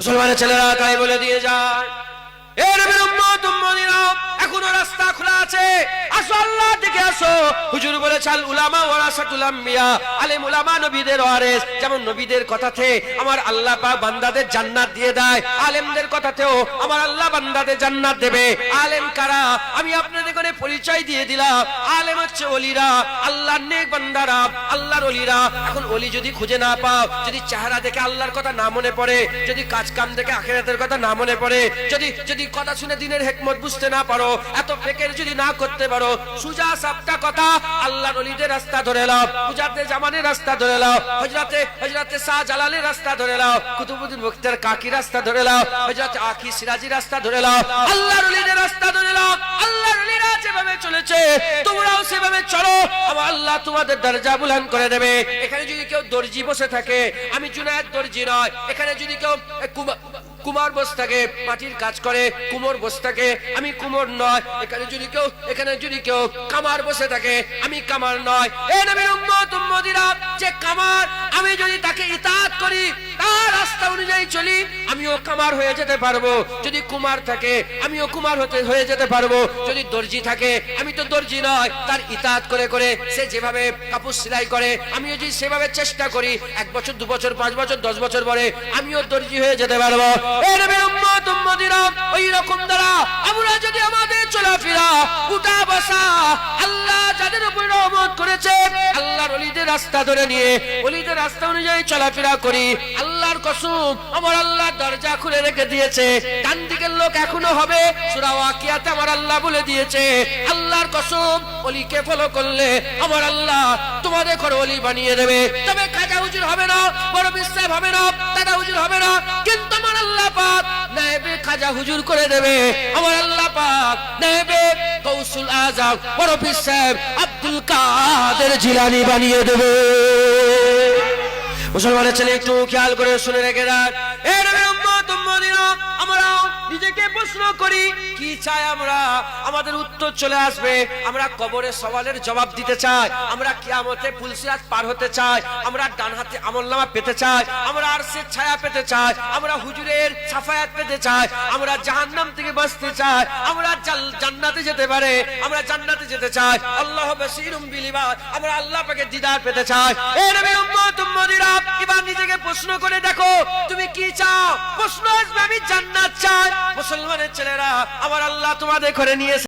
মুসলমানের ছেলেরা তাই বলে দিয়ে যায়। এর বিরুদ্ধ উম্মত এখনও রাস্তা খোলা আছে। আসো আল্লাহ দিকে আসো। হুজুর বলেছেন, উলামা ওয়ারাসাতুল আম্বিয়া, আলেম উলামা নবীদের ওয়ারিস। যেমন নবীদের কথাতে আমার আল্লাহ পাক বান্দাদের জান্নাত দিয়ে দেয়, আলেমদের কথাতেও আমার আল্লাহ বান্দাদের জান্নাত দেবে। আলেম কারা? আমি আপনাদের পরিচয় দিয়ে দিলাম। আলেম হচ্ছে ওলিরা আল্লাহর নেক বান্দারা, আল্লাহর ওলিরা এখন ওলি যদি খুঁজে না পাও, যদি চেহারা দেখে আল্লাহর কথা না মনে পড়ে, যদি কাজ কাম দেখে আখেরাতের কথা না মনে পড়ে, যদি যদি কথা শুনে দিনের হেকমত বুঝতে না পারো, এত ফেকের যদি না করতে পারো সুজা সাপটা কথা আল্লাহর ওলিদের রাস্তা ধরে লাও পূজাতে জামানের রাস্তা ধরে লাও হজরতে হজরতে শাহ জালালের রাস্তা ধরে লাও কুতুবুদ্দিন মুখতার কাকি রাস্তা ধরে লাও হজরত আখি সিরাজি রাস্তা ধরে লাও আল্লাহর ওলিদের রাস্তা ধরে লাও আল্লাহর ওলিরা যেভাবে চলেছে, তোমরাও সেভাবে চলো। আমার আল্লাহ তোমাদের দরজা বুলান করে দেবে। এখানে যদি কেউ দর্জি বসে থাকে, আমি জুনায়েদ দর্জি নয়। এখানে যদি কেউ কুমার বস থাকে মাটির কাজ করে, কুমোর বস থাকে আমি কুমোর নয়। এখানে যদি কেউ, এখানে যদি কেউ কামার বসে থাকে, আমি কামার নয়। এ নবীর উম্মত উম্মতিরা, যে কামার আমি যদি তাকে ইতাত করি, তার রাস্তা অনুযায়ী চলি, আমিও কামার হয়ে যেতে পারব। যদি কুমার থাকে, আমিও কুমার হতে, হয়ে যেতে পারব। যদি দর্জি থাকে, আমি তো দর্জি নয়। তার ইতাত করে করে সে যেভাবে কাপড় সেলাই করে, আমিও যদি সেভাবে চেষ্টা করি, এক বছর, দু বছর, পাঁচ বছর, দশ বছর পরে, আমিও দর্জি হয়ে যেতে পারব। উম্মতিরা ওই রকম দ্বারা আমরা যদি আমাদের চলাফেরা উঠা বসা আল্লাহ যাদের উপর রহমত করেছে, আল্লাহর অলিদের রাস্তা ধরে নিয়ে, অলিদের রাস্তা অনুযায়ী চলাফেরা করি। আল্লাহর কসম, আমার আল্লাহ দরজা খুলে রেখে দিয়েছে। ডান দিকের লোক এখনও হবে, সূরা ওয়াকিয়াতে আমার আল্লাহ বলে দিয়েছে। আল্লাহর কসম, অলিকে ফলো করলে আমার আল্লাহ তোমাদের ঘরে অলি বানিয়ে দেবে। তবে খাজা হুজুর হবে না, বড় বিশ্বাস হবে না, দাদা হুজুর হবে না, কিন্তু আমার আল্লাহ পাক নায়েবে খাজা হুজুর করে দেবে। আমার আল্লাহ পাক নায়েবে কৌসুল আজম পরফিস সাহেব আব্দুল কাদের জিলানি বানিয়ে দেবে। মুসলমানের ছেলে, একটু খেয়াল করে শুনে রেখে রাখ এ নবীর উম্মত, উম্মতিরা আমরা নিজেকে প্রশ্ন করি কি চাই আমরা? আমাদের উত্তর চলে আসবে। আমরা কবরে সওয়ালের জবাব দিতে চাই। আমরা কিয়ামতে পুলসিরাত পার হতে চাই। আমরা ডান হাতে আমলনামা পেতে চাই। আমরা আরশের ছায়া পেতে চাই। আমরা হুজুরের সাফায়াত পেতে চাই। আমরা জাহান্নাম থেকে বাঁচতে চাই। আমরা জান্নাতে যেতে পারে। আমরা জান্নাতে যেতে চাই। আল্লাহ বাসীরুম বিলিবা আমরা আল্লাহ পাকে দিদার পেতে চাই। এ নবীর উম্মত, উম্মতিরা, এবার নিজেকে প্রশ্ন করে দেখো। তুমি কি চাও? প্রশ্ন আসবে, আমি জান্নাত চাই। মুসলমানের ছেলেরা আমার আল্লাহ তোমাদের ঘরে নিয়ে এসে